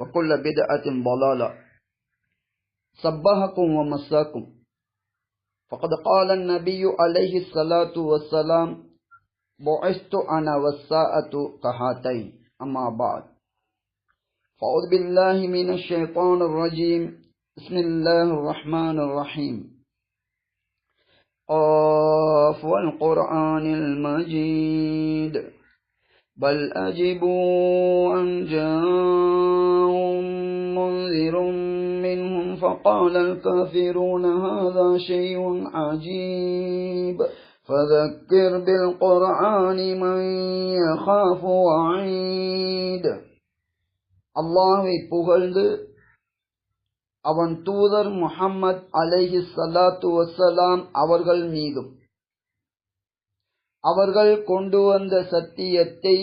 وكل بدعة ضلالة. صبحكم ومساكم. فقد قال النبي عليه الصلاة والسلام بعثت أنا والساعة كهاتين. أما بعد. فأعوذ بالله من الشيطان الرجيم. بسم الله الرحمن الرحيم. قاف والقرآن المجيد. بل أجبوا أن جاءهم منذر منهم فقال الكافرون هذا شيء عجيب فذكر بالقرآن من يخاف وعيد அல்லாஹை புகழ்ந்து அவன் தூதர் முஹம்மத் அலைஹி சலாத்து வசலாம் அவர்கள் மீதும் அவர்கள் கொண்டு வந்த சத்தியத்தை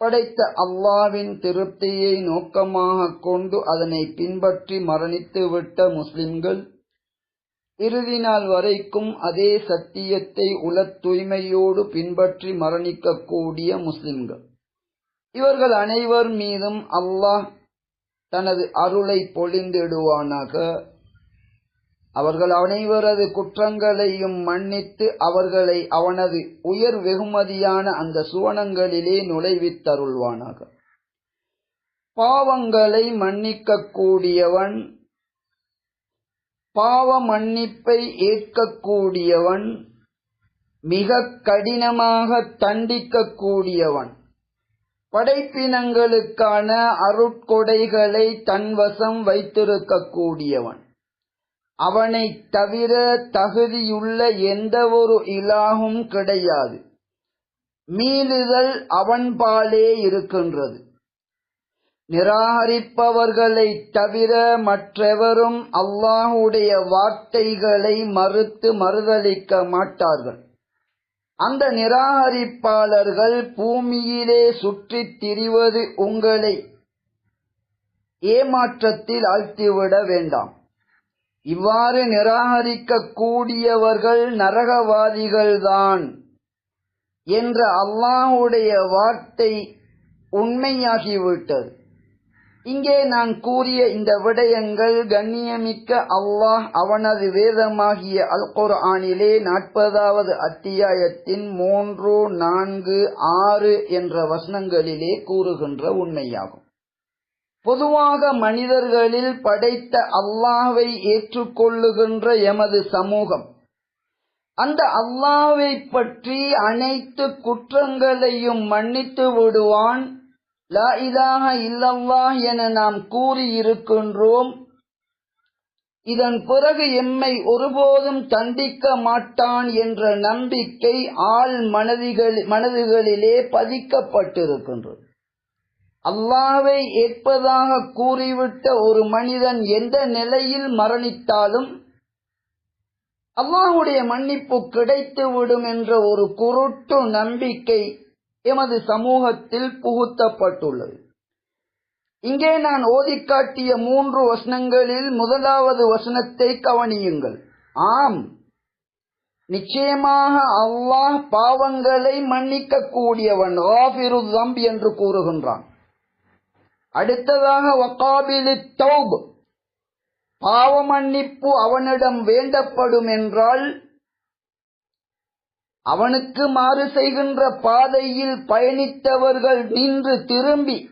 படைத்த அல்லாவின் திருப்தியை நோக்கமாக கொண்டு அதனை பின்பற்றி மரணித்து விட்ட முஸ்லிம்கள் இறுதி நாள் வரைக்கும் அதே சத்தியத்தை உல தூய்மையோடு பின்பற்றி மரணிக்கக்கூடிய முஸ்லிம்கள். இவர்கள் அனைவர் மீதும் அல்லாஹ் தனது அருளை பொழிந்திடுவானாக. அவர்கள் அனைவரது குற்றங்களையும் மன்னித்து அவர்களை அவனது உயர் வெகுமதியான அந்த சுவனங்களிலே நுழைவித்தருள்வானாக. பாவங்களை மன்னிக்க கூடியவன் பாவ மன்னிப்பை ஏற்கக்கூடியவன் மிக கடினமாக தண்டிக்கக்கூடியவன். படைப்பினங்களுக்கான அருட்கொடைகளை தன்வசம் வைத்திருக்கக்கூடியவன். அவனை தவிர தகுதியுள்ள எந்த ஒரு இலாகும் கிடையாது. மீளுதல் அவன்பாலே இருக்கின்றது. நிராகரிப்பவர்களை தவிர மற்றெவரும் அல்லாஹுடைய வார்த்தைகளை மறுத்து மறுதளிக்க மாட்டார்கள். அந்த நிராகரிப்பாளர்கள் பூமியிலே சுற்றித் திரிவது உங்களை ஏமாற்றத்தில் ஆழ்த்திவிட வேண்டாம். இவ்வாறு நிராகரிக்க கூடியவர்கள் நரகவாதிகள்தான் என்ற அல்லாஹுடைய வார்த்தை உண்மையாகிவிட்டது. இங்கே நான் கூறிய இந்த விடயங்கள் கண்ணியமிக்க அல்லாஹ் அவனது வேதமாகிய அல் குர்ஆனிலே நாற்பதாவது அத்தியாயத்தின் மூன்று நான்கு ஆறு என்ற வசனங்களிலே கூறுகின்ற உண்மையாகும். பொதுவாக மனிதர்களில் படைத்த அல்லாஹை ஏற்றுக்கொள்ளுகின்ற எமது சமூகம் அந்த அல்லாவை பற்றி அனைத்து குற்றங்களையும் மன்னித்து விடுவான். லா இலாக இல்லவா என நாம் கூறியிருக்கின்றோம். இதன் பிறகு எம்மை ஒருபோதும் தண்டிக்க மாட்டான் என்ற நம்பிக்கை ஆள் மனதிகளிலே பதிக்கப்பட்டிருக்கின்றது. அல்லாவை ஏற்பதாக கூறிவிட்ட ஒரு மனிதன் எந்த நிலையில் மரணித்தாலும் அல்லாஹுடைய மன்னிப்பு கிடைத்துவிடும் என்ற ஒரு குருட்டு நம்பிக்கை எமது சமூகத்தில் புகுத்தப்பட்டுள்ளது. இங்கே நான் ஓதிக்காட்டிய மூன்று வசனங்களில் முதலாவது வசனத்தை கவனியுங்கள். ஆம் நிச்சயமாக அல்லாஹ் பாவங்களை மன்னிக்க கூடியவன் என்று கூறுகின்றான். அடுத்ததாக வக்காபிலி தௌப் பாவ மன்னிப்பு அவனிடம் வேண்டப்படும் என்றால் அவனுக்கு மாறு செய்கின்ற பாதையில் பயணித்தவர்கள் நின்று திரும்பி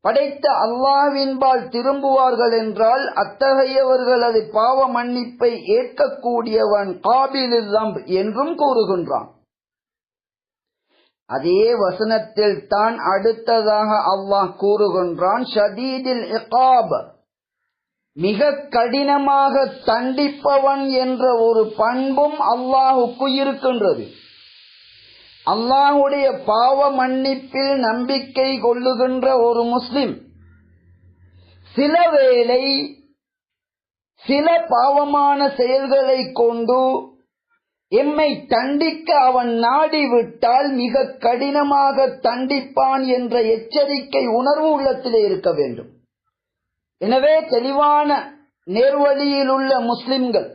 படைத்த அல்லாவின்பால் திரும்புவார்கள் என்றால் அத்தகையவர்களது பாவ மன்னிப்பை ஏற்கக்கூடியவன் காபிலு என்றும் கூறுகின்றான். அதே வசனத்தில் தான் அடுத்ததாக அல்லாஹ் கூறுகின்றான் ஷதீதில் இகாப். மிக கடினமாக தண்டிப்பவன் என்ற ஒரு பண்பும் அல்லாஹுக்கு இருக்கின்றது. அல்லாஹுடைய பாவ மன்னிப்பில் நம்பிக்கை கொள்ளுகின்ற ஒரு முஸ்லிம் சில வேளை சில பாவமான செயல்களை கொண்டு எம்மை தண்டிக்க அவன் நாடிவிட்டால் மிக கடினமாக தண்டிப்பான் என்ற எச்சரிக்கை உணர்வு உள்ளத்திலே இருக்க வேண்டும். எனவே தெளிவான நேர்வழியில் உள்ள முஸ்லிம்கள்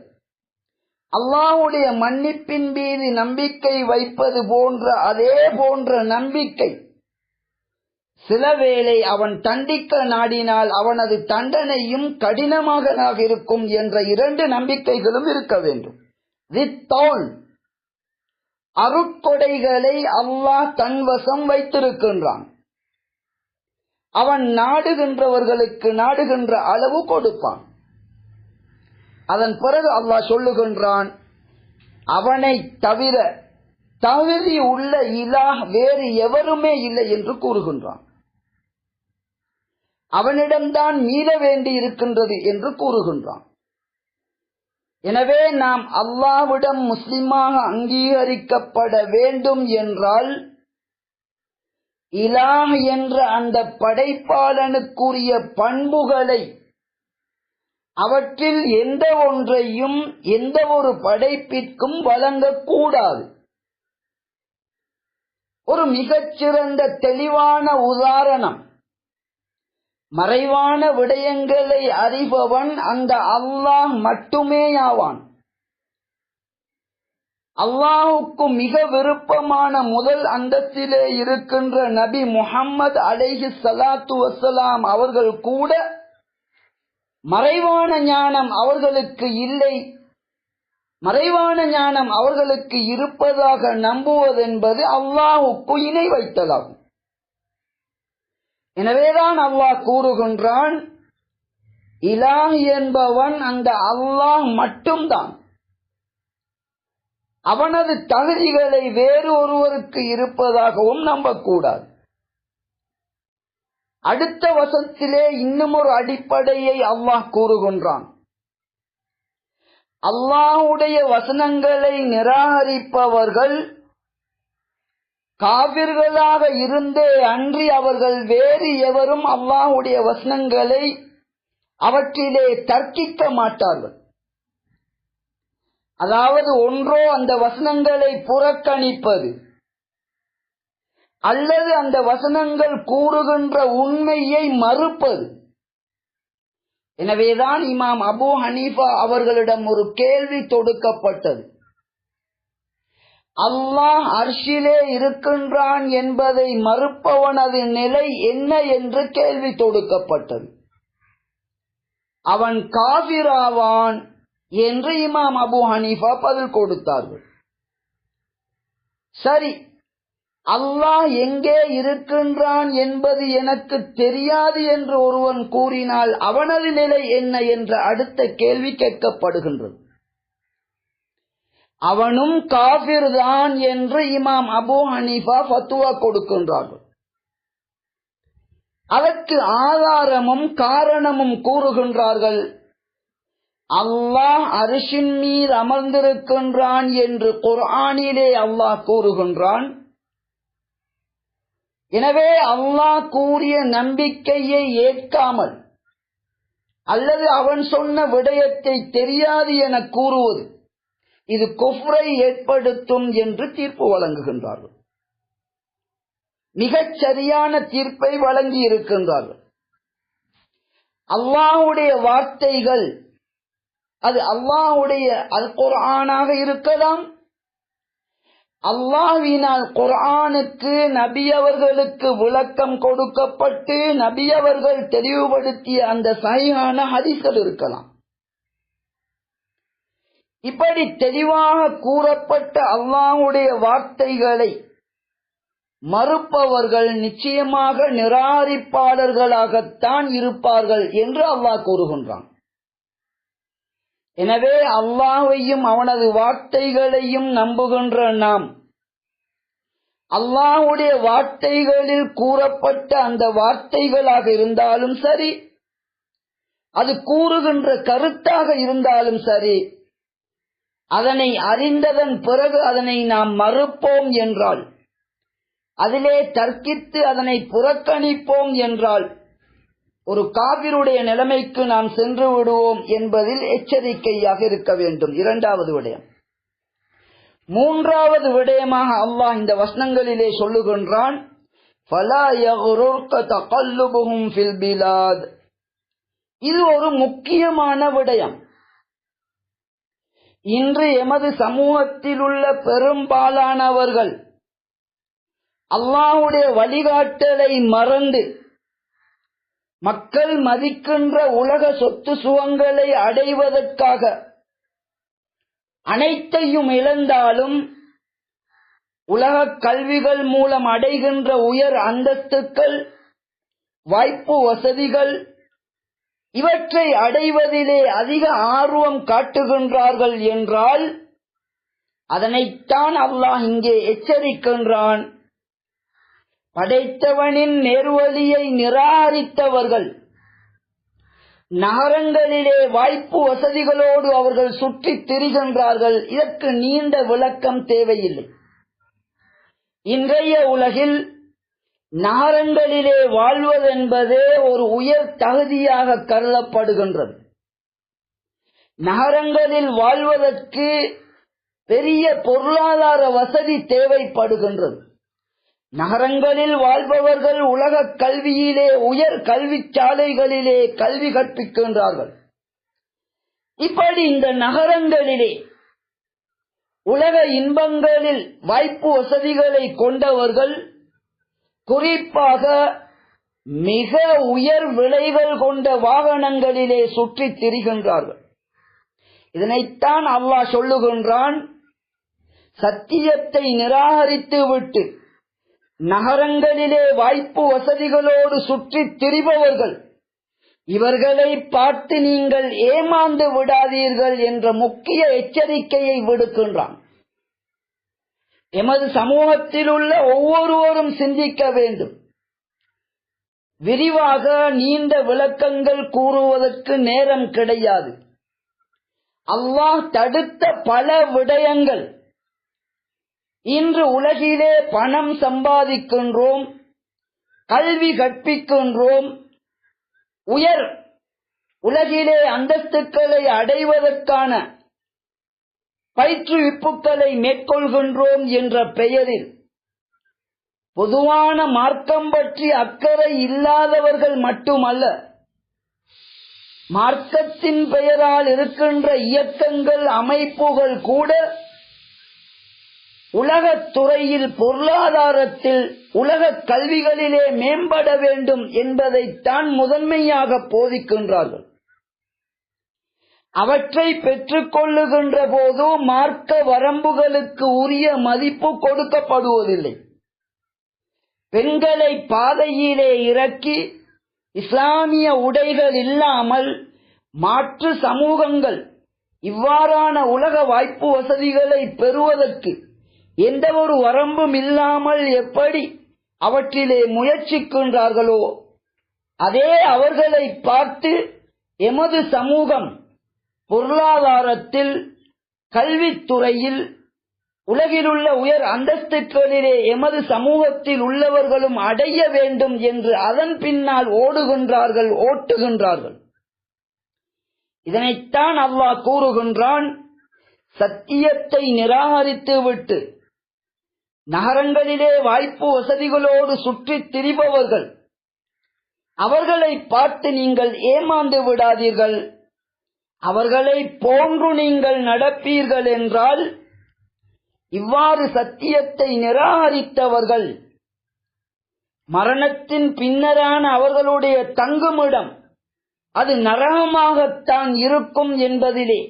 அல்லாஹுடைய மன்னிப்பின் மீது நம்பிக்கை வைப்பது போன்ற அதே போன்ற நம்பிக்கை சில வேளை அவன் தண்டிக்க நாடினால் அவனது தண்டனையும் கடினமாக இருக்கும் என்ற இரண்டு நம்பிக்கைகளும் இருக்க வேண்டும். வித்தோல் அருட்கொடைகளை அல்லாஹ் தன்வசம் வைத்திருக்கின்றான். அவன் நாடுகின்றவர்களுக்கு நாடுகின்ற அளவு கொடுப்பான். அதன் பிறகு அல்லாஹ் சொல்லுகின்றான் அவனை தவிர தகுதி உள்ள இலா வேறு எவருமே இல்லை என்று கூறுகின்றான். அவனிடம்தான் மீற வேண்டி இருக்கின்றது என்று கூறுகின்றான். எனவே நாம் அல்லாவிடம் முஸ்லிமாக அங்கீகரிக்கப்பட வேண்டும் என்றால் இலாஹ் என்ற அந்த படைப்பாளனுக்குரிய பண்புகளை அவற்றில் எந்த ஒன்றையும் எந்த ஒரு படைப்பிற்கும் வழங்கக்கூடாது. ஒரு மிகச்சிறந்த தெளிவான உதாரணம். மறைவான விடயங்களை அறிபவன் அந்த அல்லாஹ் மட்டுமேயாவான். அல்லாஹுக்கு மிக விருப்பமான முதல் அந்தத்திலே இருக்கின்ற நபி முஹம்மது அலைஹி சலாத்து வசலாம் அவர்கள் கூட மறைவான ஞானம் அவர்களுக்கு இல்லை. மறைவான ஞானம் அவர்களுக்கு இருப்பதாக நம்புவதென்பது அல்லாஹுக்கு இணை வைத்தலாகும். எனவேதான் அல்லாஹ் கூறுகின்றான் இலாஹ் என்பவன் அந்த அல்லாஹ் மட்டும்தான். அவனது தகுதிகளை வேறு ஒருவருக்கு இருப்பதாகவும் நம்பக்கூடாது. அடுத்த வசத்திலே இன்னும் ஒரு அடிப்படையை அல்லாஹ் கூறுகின்றான். அல்லாஹுடைய வசனங்களை நிராகரிப்பவர்கள் காவிர்களாக இருந்தே அன்றி அவர்கள் வேறு எவரும் அல்லாஹுடைய வசனங்களை அவற்றிலே தர்க்கிக்க மாட்டார்கள். அதாவது ஒன்றோ அந்த வசனங்களை புறக்கணிப்பது அல்லது அந்த வசனங்கள் கூறுகின்ற உண்மையை மறுப்பது. எனவேதான் இமாம் அபு ஹனீஃபா அவர்களிடம் ஒரு கேள்வி தொடுக்கப்பட்டது. அல்லாஹ் அர்ஷிலே இருக்கின்றான் என்பதை மறுப்பவனது நிலை என்ன என்று கேள்வி தொடுக்கப்பட்டது. அவன் காபிராவான் என்று இமாம் அபு ஹனீஃபா பதில் கொடுத்தார்கள். சரி அல்லாஹ் எங்கே இருக்கின்றான் என்பது எனக்கு தெரியாது என்று ஒருவன் கூறினால் அவனது நிலை என்ன என்ற அடுத்த கேள்வி கேட்கப்படுகின்றது. அவனும் காபிர் தான் என்று இமாம் அபு ஹனீஃபா ஃபத்துவா கொடுக்கின்றார்கள். அதற்கு ஆதாரமும் காரணமும் கூறுகின்றார்கள். அல்லாஹ் அரிசின் மீது அமர்ந்திருக்கின்றான் என்று குர்ஆனிலே அல்லாஹ் கூறுகின்றான். எனவே அல்லாஹ் கூறிய நம்பிக்கையை ஏற்காமல் அல்லது அவன் சொன்ன விடயத்தை தெரியாது என கூறுவது இது கொஃப்ரை ஏற்படுத்தும் என்று தீர்ப்பு வழங்குகின்றார்கள். மிகச் சரியான தீர்ப்பை வழங்கி இருக்கின்றார்கள். அல்லாஹுடைய வார்த்தைகள் அது அல்லாஹுடைய அல் குர்ஆனாக இருக்கலாம். அல்லாஹ்வினால் குர்ஆனுக்கு நபி அவர்களுக்கு விளக்கம் கொடுக்கப்பட்டு நபி அவர்கள் தெளிவுபடுத்திய அந்த சரியான ஹரிசல் இருக்கலாம். இப்படி தெளிவாக கூறப்பட்ட அல்லாஹுடைய வார்த்தைகளை மறுப்பவர்கள் நிச்சயமாக நிராகரிப்பாளர்களாகத்தான் இருப்பார்கள் என்று அல்லாஹ் கூறுகின்றான். எனவே அல்லாஹையும் அவனது வார்த்தைகளையும் நம்புகின்ற நாம் அல்லாஹுடைய வார்த்தைகளில் கூறப்பட்ட அந்த வார்த்தைகளாக இருந்தாலும் சரி அது கூறுகின்ற கருத்தாக இருந்தாலும் சரி அதனை அறிந்ததன் பிறகு அதனை நாம் மறுப்போம் என்றால் அதிலே தர்க்கித்து அதனை புறக்கணிப்போம் என்றால் ஒரு காவிருடைய நிலைமைக்கு நாம் சென்று விடுவோம் என்பதில் எச்சரிக்கையாக இருக்க வேண்டும். இரண்டாவது விடயம். மூன்றாவது விடயமாக அல்லாஹ் இந்த வசனங்களிலே சொல்லுகின்றான் இது ஒரு முக்கியமான விடயம். இன்று எமது சமூகத்தில் உள்ள பெரும்பாலானவர்கள் அல்லாஹுடைய வழிகாட்டலை மறந்து மக்கள் மதிக்கின்ற உலக சொத்து சுகங்களை அடைவதற்காக அனைத்தையும் இழந்தாலும் உலக கல்விகள் மூலம் அடைகின்ற உயர் அந்தஸ்துக்கள் வாய்ப்பு வசதிகள் இவற்றை அடைவதிலே அதிக ஆர்வம் காட்டுகின்றார்கள் என்றால் அதனைத்தான் அல்லாஹ் இங்கே எச்சரிக்கின்றான். படைத்தவனின் நேர்வழியை நிராகரித்தவர்கள் நகரங்களிலே வாய்ப்பு வசதிகளோடு அவர்கள் சுற்றி திரிகின்றார்கள். இதற்கு நீண்ட விளக்கம் தேவையில்லை. இன்றைய உலகில் நகரங்களிலே வாழ்வதென்பதே ஒரு உயர் தகுதியாக கருதப்படுகின்றது. நகரங்களில் வாழ்வதற்கு பெரிய பொருளாதார வசதி தேவைப்படுகின்றது. நகரங்களில் வாழ்பவர்கள் உலக கல்வியிலே உயர் கல்வி சாலைகளிலே கல்வி கற்பிக்கின்றார்கள். இப்படி இந்த நகரங்களிலே உலக இன்பங்களில் வாய்ப்பு வசதிகளை கொண்டவர்கள் குறிப்பாக மிக உயர் விலைகள் கொண்ட வாகனங்களிலே சுற்றித் திரிகின்றார்கள். இதனைத்தான் அல்லாஹ் சொல்லுகின்றான் சத்தியத்தை நிராகரித்து விட்டு நகரங்களிலே வாய்ப்பு வசதிகளோடு சுற்றித் திரிபவர்கள் இவர்களை பார்த்து நீங்கள் ஏமாந்து விடாதீர்கள் என்ற முக்கிய எச்சரிக்கையை விடுக்கின்றான். எமது சமூகத்தில் உள்ள ஒவ்வொருவரும் சிந்திக்க வேண்டும். விரிவாக நீண்ட விளக்கங்கள் கூறுவதற்கு நேரம் கிடையாது. அல்லாஹ் தடுத்த பல விடயங்கள். இன்று உலகிலே பணம் சம்பாதிக்கின்றோம் கல்வி கற்பிக்கின்றோம் உயர் உலகிலே அந்தஸ்துக்களை அடைவதற்கான பயிற்றுவிப்புகளை மேற்கொள்கின்றோம் என்ற பெயரில் பொதுவான மார்க்கம் பற்றி அக்கறை இல்லாதவர்கள் மட்டுமல்ல மார்க்கத்தின் பெயரால் இருக்கின்ற இயக்கங்கள் அமைப்புகள் கூட உலகத் துறையில் பொருளாதாரத்தில் உலக கல்விகளிலே மேம்பட வேண்டும் என்பதைத்தான் முதன்மையாக போதிக்கின்றார்கள். அவற்றை பெற்றுக் கொள்ளுகின்ற போது மார்க்க வரம்புகளுக்கு உரிய மதிப்பு கொடுக்கப்படுவதில்லை. பெண்களை பாதையிலே இறக்கி இஸ்லாமிய உடைகள் இல்லாமல் மாற்று சமூகங்கள் இவ்வாறான உலக வாய்ப்பு வசதிகளை பெறுவதற்கு எந்த ஒரு வரம்பும் இல்லாமல் எப்படி அவற்றிலே முயற்சிக்கின்றார்களோ அதே அவர்களை பார்த்து எமது சமூகம் பொருளாதாரத்தில் கல்வித்துறையில் உலகிலுள்ள உயர் அந்தஸ்துகளிலே எமது சமூகத்தில் உள்ளவர்களும் அடைய வேண்டும் என்று அதன் பின்னால் ஓடுகின்றார்கள் ஓட்டுகின்றார்கள். இதனைத்தான் அல்லாஹ் கூறுகின்றான் சத்தியத்தை நிராகரித்து விட்டு நகரங்களிலே வாய்ப்பு வசதிகளோடு சுற்றி திரிபவர்கள் அவர்களை பார்த்து நீங்கள் ஏமாந்து விடாதீர்கள். அவர்களை போன்று நீங்கள் நடப்பீர்கள் என்றால் இவ்வாறு சத்தியத்தை நிராகரித்தவர்கள் மரணத்தின் பின்னரான அவர்களுடைய தங்குமிடம் அது நரகமாகத்தான் இருக்கும் என்பதிலே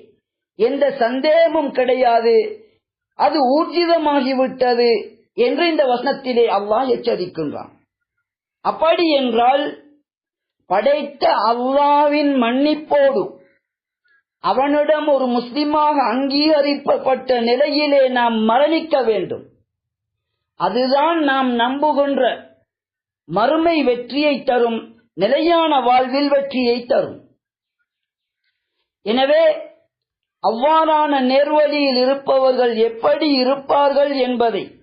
எந்த சந்தேகமும் கிடையாது. அது ஊர்ஜிதமாகிவிட்டது என்று இந்த வசனத்திலே அல்லாஹ் எச்சரிக்கின்றான். அப்படி என்றால் படைத்த அல்லாவின் மன்னிப்போடு அவனிடம் ஒரு முஸ்லிமாக அங்கீகரிக்கப்பட்ட நிலையிலே நாம் மரணிக்க வேண்டும். அதுதான் நாம் நம்புகின்ற மறுமை வெற்றியை தரும் நிலையான வாழ்வில் வெற்றியை தரும். எனவே அவ்வாறான நேர்வழியில் இருப்பவர்கள் எப்படி இருப்பார்கள் என்பதை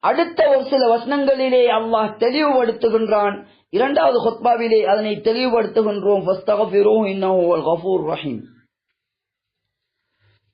அடுத்த ஒரு சில வசனங்களிலே அல்லாஹ் தெளிவுபடுத்துகின்றான். இரண்டாவது ஹொத்பாவிலே அதனை தெளிவுபடுத்துகின்றோம்.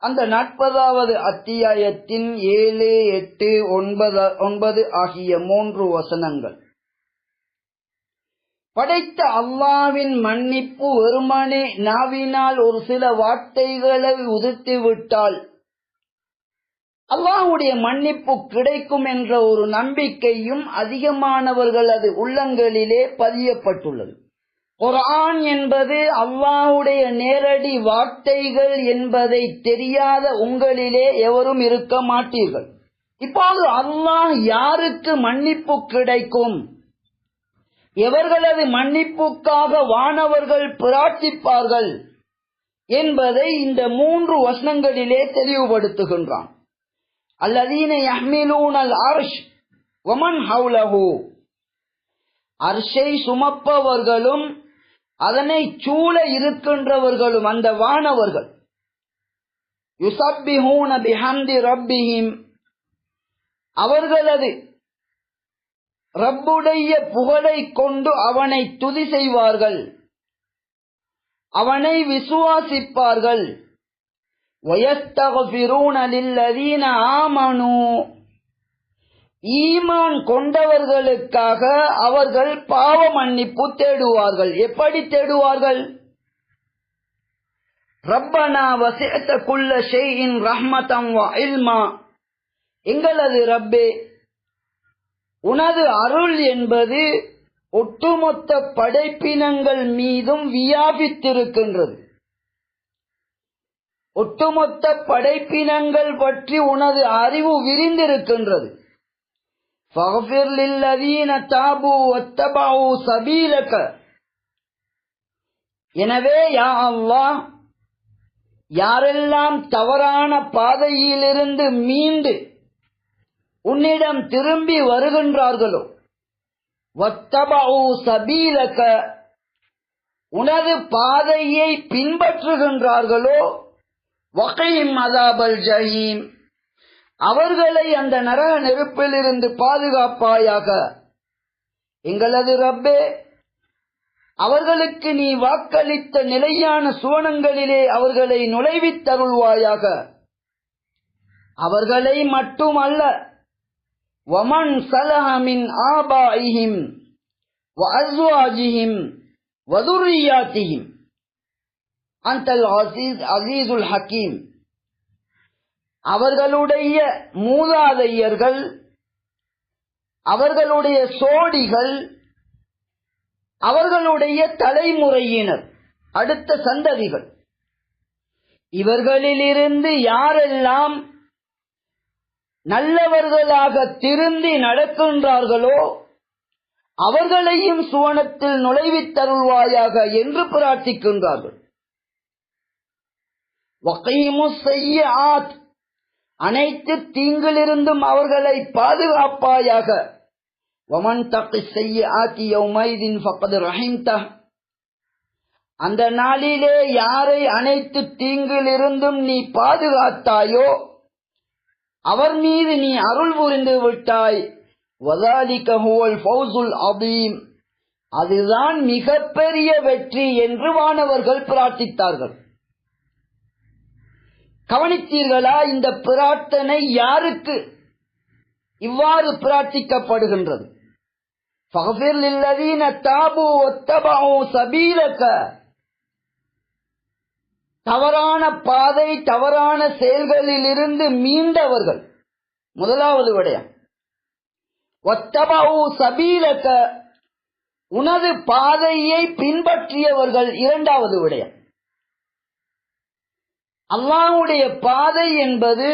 அந்த நாற்பதாவது அத்தியாயத்தின் ஏழு எட்டு ஒன்பது ஒன்பது ஆகிய மூன்று வசனங்கள். படைத்த அல்லாவின் மன்னிப்பு வெறுமனே நாவினால் ஒரு சில வார்த்தைகளை உதிர்த்து விட்டால் அல்லாஹுடைய மன்னிப்பு கிடைக்கும் என்ற ஒரு நம்பிக்கையும் அதிகமானவர்களது உள்ளங்களிலே பதியப்பட்டுள்ளது. குரான் என்பது அல்லாஹுடைய நேரடி வார்த்தைகள் என்பதை தெரியாத உங்களிலே எவரும் இருக்க மாட்டீர்கள். இப்போது அல்லாஹ் யாருக்கு மன்னிப்பு கிடைக்கும்? எவர்களது மன்னிப்புக்காக வானவர்கள் பிரார்த்திப்பார்கள் என்பதை இந்த மூன்று வசனங்களிலே தெளிவுபடுத்துகின்றான். அல்லதீன யஹ்மிலூனல் அர்ஷ் வமன் ஹவுலஹு. அர்ஷை சுமப்பவர்களும் அதனை சூழ இருக்கின்றவர்களும் அந்த வானவர்கள் யுசப்பிஹூன பிஹம்தி ரப்பிஹிம் அவர்களது ரப்புடைய புகழை கொண்டு அவனை துதி செய்வார்கள் அவனை விசுவாசிப்பார்கள் وَيَسْتَغْفِرُونَ لِلَّذِينَ آمَنُوا ஈமான் கொண்டவர்களுக்காக அவர்கள் பாவ மன்னிப்பு தேடுவார்கள். எப்படி தேடுவார்கள்? ரப்பனா வசித்த குள்ள ஷெயின் ரஹ்மதம் இல்மா. எங்களது ரப்பே உனது அருள் என்பது ஒட்டுமொத்த படைப்பினங்கள் மீதும் வியாபித்திருக்கின்றது. ஒட்டுமொத்த படைப்பினங்கள் பற்றி உனது அறிவு விரிந்திருக்கின்றது. فاغفر للذين تابوا واتبعوا سبيلك எனவே யா அல்லாஹ் யாரெல்லாம் தவறான பாதையிலிருந்து மீண்டு உன்னிடம் திரும்பி வருகின்றார்களோ வத்தபு சபீலக உனது பாதையை பின்பற்றுகின்றார்களோ வகையும் அதாபல் ஜஹீம் அவர்களை அந்த நரக நெருப்பிலிருந்து பாதுகாப்பாயாக. எங்களது ரப்பே அவர்களுக்கு நீ வாக்களித்த நிலையான சுவனங்களிலே அவர்களை நுழைவித்தருள்வாயாக. அவர்களை மட்டுமல்ல வமன் சலஹமின் ஆபாயிஹிம் வஅஸ்வாஜிஹிம் வதுரியாத்திஹிம் அந்தல் அசீஸ் அசீசுல் ஹக்கீம். அவர்களுடைய மூதாதையர்கள் அவர்களுடைய சோடிகள் அவர்களுடைய தலைமுறையினர் அடுத்த சந்ததிகள். இவர்களிலிருந்து யாரெல்லாம் நல்லவர்களாக திருந்தி நடக்கின்றார்களோ அவர்களையும் சுவனத்தில் நுழைவித் தருள்வாயாக என்று பிரார்த்திக்கின்றார்கள். செய்ய ஆத் அனைத்து தீங்கிலிருந்தும் அவர்களை பாதுகாப்பாயாக. வமன் தக்கி செய்ய ஆத்தியமைதின் ஃபக்கது ரஹிம்தா. அந்த நாளிலே யாரை அனைத்து தீங்கிலிருந்தும் நீ பாதுகாத்தாயோ அவர் மீது நீ அருள் புரிந்து விட்டாய். அதுதான் மிகப்பெரிய வெற்றி என்று வானவர்கள் பிரார்த்தித்தார்கள். கவனித்தீர்களா? இந்த பிரார்த்தனை யாருக்கு? இவ்வாறு பிரார்த்திக்கப்படுகின்றது. தவறான பாதை தவறான செயல்களிலிருந்து மீண்டவர்கள். முதலாவது விடயம். ஒத்தபாவு சபீலக்க உனது பாதையை பின்பற்றியவர்கள். இரண்டாவது விடயம். அல்லாஹுடைய பாதை என்பது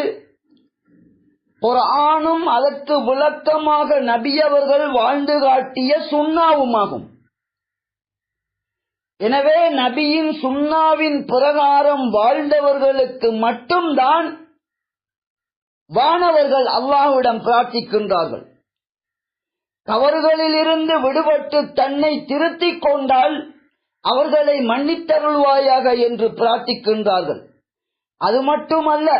குர்ஆனும் அதற்கு விளக்கமாக நபியவர்கள் வாழ்ந்து காட்டிய சுண்ணாவுமாகும். எனவே நபியின் சுண்ணாவின் பிரகாரம் வாழ்ந்தவர்களுக்கு மட்டும்தான் வானவர்கள் அல்லாஹுவிடம் பிரார்த்திக்கின்றார்கள். தவறுகளிலிருந்து விடுபட்டு தன்னை திருத்திக் கொண்டால் அவர்களை மன்னித்தருள்வாயாக என்று பிரார்த்திக்கின்றார்கள். அது மட்டுமல்ல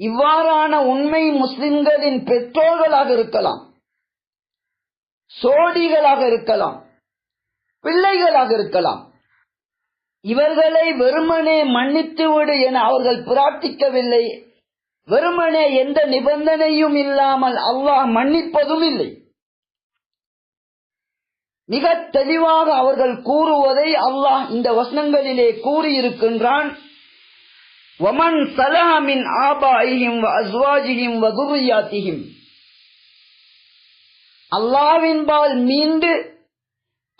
இவ்வாறான உண்மை முஸ்லிம்களின் பெற்றோர்களாக இருக்கலாம் சோடிகளாக இருக்கலாம் பிள்ளைகளாக இருக்கலாம். இவர்களை வெறுமனே மன்னித்து விடு என அவர்கள் பிரார்த்திக்கவில்லை. வெறுமனே எந்த நிபந்தனையும் இல்லாமல் அல்லாஹ் மன்னிப்பதும் இல்லை. மிக தெளிவாக அவர்கள் கூறுவதை அல்லாஹ் இந்த வசனங்களிலே கூறியிருக்கின்றான். ஒமன் சலஹமின் ஆபாயியும் அஸ்வாஜியும் வகுரியாத்தியும் அல்லாவின்பால் மீண்டு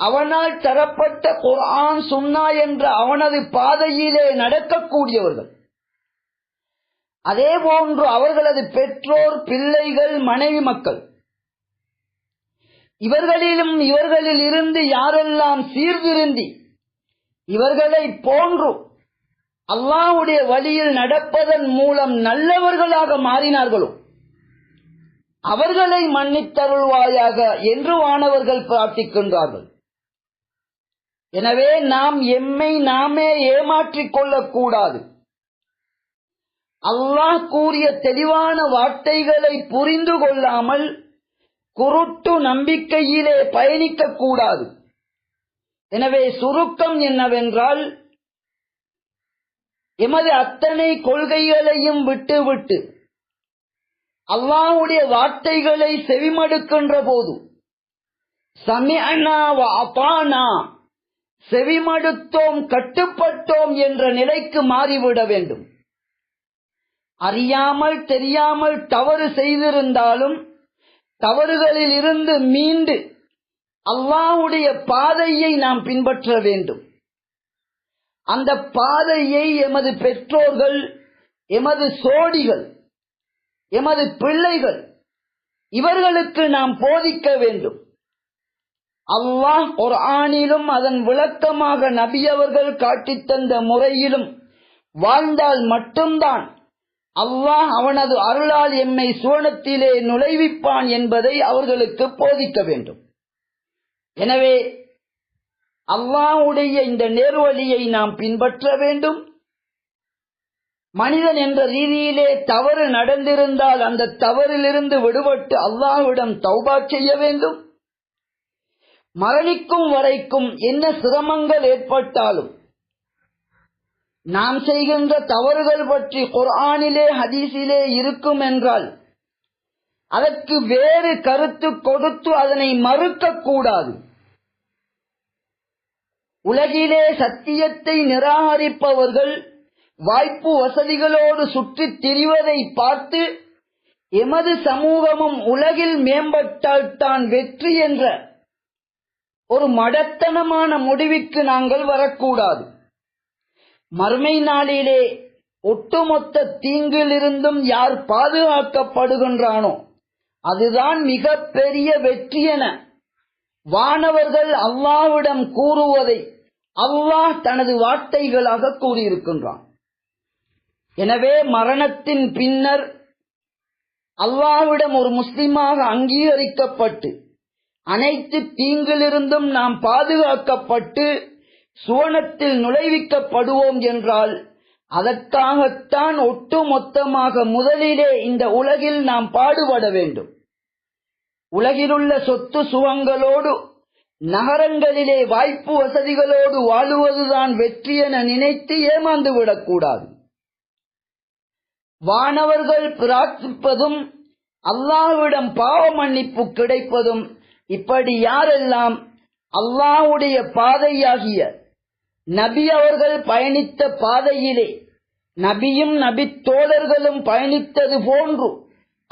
அவனால் தரப்பட்ட குரான் சுன்னா என்ற அவனது பாதையிலே நடக்கக்கூடியவர்கள் அதே போன்று அவர்களது பெற்றோர் பிள்ளைகள் மனைவி மக்கள் இவர்களிலும் இவர்களில் இருந்து யாரெல்லாம் சீர்திருந்தி இவர்களை போன்று அல்லாவுடைய வழியில் நடப்பதன் மூலம் நல்லவர்களாக மாறினார்களோ? அவர்களை மன்னித்தருள்வாயாக என்று வானவர்கள் பிரார்த்திக்கின்றார்கள். எனவே நாம் எம்மை நாமே ஏமாற்றிக் கொள்ளக்கூடாது. அல்லாஹ் கூறிய தெளிவான வார்த்தைகளை புரிந்து கொள்ளாமல் குருட்டு நம்பிக்கையிலே பயணிக்க கூடாது எனவே சுருக்கம் என்னவென்றால் எமது அத்தனை கொள்கைகளையும் விட்டுவிட்டு அல்லாவுடைய வார்த்தைகளை செவிமடுக்கின்ற போது சமிஅனா வ செவிமடுத்தோம் கட்டுப்பட்டோம் என்ற நிலைக்கு மாறிவிட வேண்டும். அறியாமல் தெரியாமல் தவறு செய்திருந்தாலும் தவறுகளில் இருந்து மீண்டு அல்லாவுடைய பாதையை நாம் பின்பற்ற வேண்டும். அந்த பாதையை எமது பெற்றோர்கள் எமது சோடிகள் எமது பிள்ளைகள் இவர்களுக்கு நாம் போதிக்க வேண்டும். அல்லாஹ் ஒரு ஆணிலும் அதன் விளக்கமாக நபியவர்கள் காட்டித் தந்த முறையிலும் வாழ்ந்தால் மட்டும்தான் அல்லாஹ் அவனது அருளால் எம்மை சுவனத்திலே நுழைவிப்பான் என்பதை அவர்களுக்கு போதிக்க வேண்டும். எனவே அல்லாவுடைய இந்த நேர்வழியை நாம் பின்பற்ற வேண்டும். மனிதன் என்ற ரீதியிலே தவறு நடந்திருந்தால் அந்த தவறிலிருந்து விடுபட்டு அல்லாஹ்விடம் தௌபா செய்ய வேண்டும். மரணிக்கும் வரைக்கும் என்ன சிரமங்கள் ஏற்பட்டாலும் நாம் செய்கின்ற தவறுகள் பற்றி குர்ஆனிலே ஹதீஸிலே இருக்கும் என்றால் அதற்கு வேறு கருத்து கொடுத்து அதனை மறுக்கக் கூடாது உலகிலே சத்தியத்தை நிராகரிப்பவர்கள் வாய்ப்பு வசதிகளோடு சுற்றி திரிவதை பார்த்து எமது சமூகமும் உலகில் மேம்பட்டால்தான் வெற்றி என்ற ஒரு மடத்தனமான முடிவுக்கு நாங்கள் வரக்கூடாது. மறுமை நாளிலே ஒட்டுமொத்த தீங்கிலிருந்தும் யார் பாதுகாக்கப்படுகின்றானோ அதுதான் மிக பெரிய வெற்றி என வானவர்கள் அல்லாவிடம் கூறுவதை அல்லாஹ் தனது வார்த்தைகளாக கூறியிருக்கின்றான். எனவே மரணத்தின் பின்னர் அல்லாவிடம் ஒரு முஸ்லிமாக அங்கீகரிக்கப்பட்டு அனைத்து தீங்கிலிருந்தும் நாம் பாதுகாக்கப்பட்டு சுவனத்தில் நுழைவிக்கப்படுவோம் என்றால் அதற்காகத்தான் ஒட்டுமொத்தமாக முதலிலே இந்த உலகில் நாம் பாடுபட வேண்டும். உலகிலுள்ள சொத்து சுகங்களோடு நகரங்களிலே வாய்ப்பு வசதிகளோடு வாழுவதுதான் வெற்றி என நினைத்து ஏமாந்து விடக்கூடாது. வானவர்கள் பிரார்த்திப்பதும் அல்லாஹ்விடம் பாவ மன்னிப்பு கிடைப்பதும் இப்படி யாரெல்லாம் அல்லாஹுடைய பாதையாகிய நபி அவர்கள் பயணித்த பாதையிலே நபியும் நபி தோழர்களும் பயணித்தது போன்று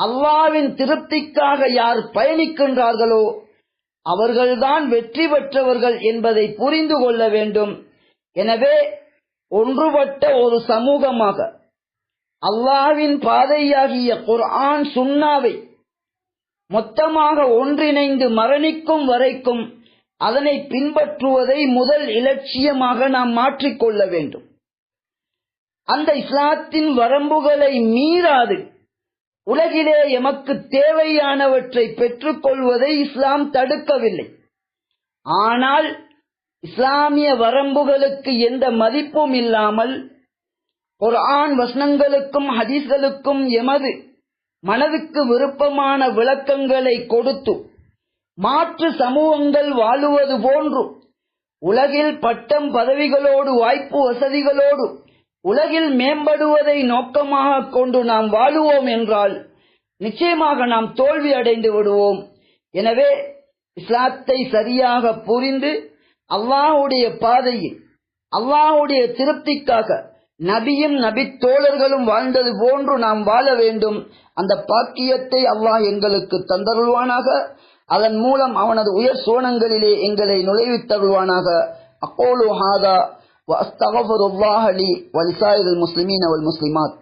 அல்லாவின் திருப்திக்காக யார் பயணிக்கின்றார்களோ அவர்கள்தான் வெற்றி பெற்றவர்கள் என்பதை புரிந்து கொள்ள வேண்டும். எனவே ஒன்றுபட்ட ஒரு சமூகமாக அல்லாவின் பாதையாகிய குர்ஆன் சுன்னாவை மொத்தமாக ஒன்றிணைந்து மரணிக்கும் வரைக்கும் அதனை பின்பற்றுவதை முதல் இலட்சியமாக நாம் மாற்றிக்கொள்ள வேண்டும். அந்த இஸ்லாத்தின் வரம்புகளை மீறாது. உலகிலே எமக்கு தேவையானவற்றை பெற்றுக்கொள்வதை இஸ்லாம் தடுக்கவில்லை. ஆனால் இஸ்லாமிய வரம்புகளுக்கு எந்த மதிப்பும் இல்லாமல் ஒரு ஆண் வசனங்களுக்கும் ஹதீஸ்களுக்கும் எமது மனதுக்கு விருப்பமான விளக்கங்களை கொடுத்து மாற்று சமூகங்கள் வாழுவது போன்று உலகில் பட்டம் பதவிகளோடு வாய்ப்பு வசதிகளோடு உலகில் மேம்படுவதை நோக்கமாக கொண்டு நாம் வாழுவோம் என்றால் நிச்சயமாக நாம் தோல்வி அடைந்து விடுவோம். எனவே இஸ்லாத்தை சரியாக புரிந்து அல்லாஹுடைய பாதையில் அல்லாஹுடைய திருப்திக்காக நபியும் நபி தோழர்களும் வாழ்ந்தது போன்று நாம் வாழ வேண்டும். அந்த பாக்கியத்தை அல்லாஹ் எங்களுக்கு தந்தருள்வானாக. அதன் மூலம் அவனது உயர் சோனங்களிலே எங்களை நுழைவித்தருள்வானாக. அக்கோலு ஹாதா وأستغفر الله لي ولسائر المسلمين والمسلمات.